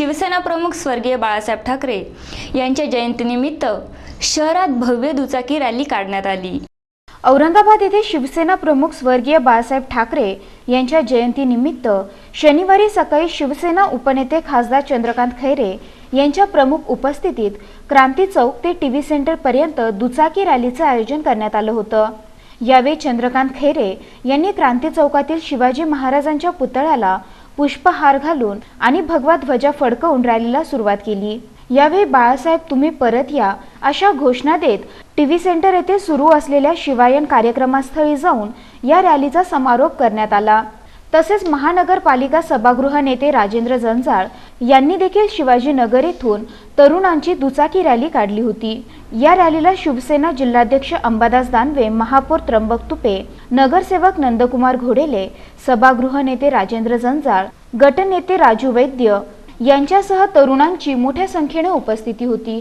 शिवसेना प्रमुख स्वर्गीय बाळासाहेब ठाकरे यांच्या जयंतीनिमित्त शहरात भव्य दुचाकी रॅली काढण्यात आली. औरंगाबाद येथे शिवसेना प्रमुख स्वर्गीय बाळासाहेब ठाकरे यांच्या जयंतीनिमित्त शनिवारी सकाळी शिवसेना उपनेते खासदार चंद्रकांत खैरे यांच्या प्रमुख उपस्थितीत क्रांती चौक ते टीव्ही सेंटर पर्यंत दुचाकी रॅलीचं आयोजन करण्यात आलं होतं. यावेळी चंद्रकांत खैरे यांनी क्रांती चौकातील शिवाजी महाराजांच्या पुतळ्याला पुष्पहार घालून आणि भगवा ध्वजा फडकवून रॅलीला सुरुवात केली. यावेळी बाळासाहेब तुम्ही परत या अशा घोषणा देत टीव्ही सेंटर येथे सुरू असलेल्या शिवायन कार्यक्रमास्थळी जाऊन या रॅलीचा समारोप करण्यात आला. तसेच महानगरपालिका सभागृह नेते राजेंद्र जंजाळ यांनी देखील शिवाजीनगर येथून तरुणांची दुचाकी रॅली काढली होती. या रॅलीला शिवसेना जिल्हाध्यक्ष अंबादास दानवे महापौर त्र्यंबक तुपे नगरसेवक नंदकुमार घोडेले सभागृह नेते राजेंद्र जंजाळ गटनेते राजू वैद्य यांच्यासह तरुणांची मोठ्या संख्येने उपस्थिती होती.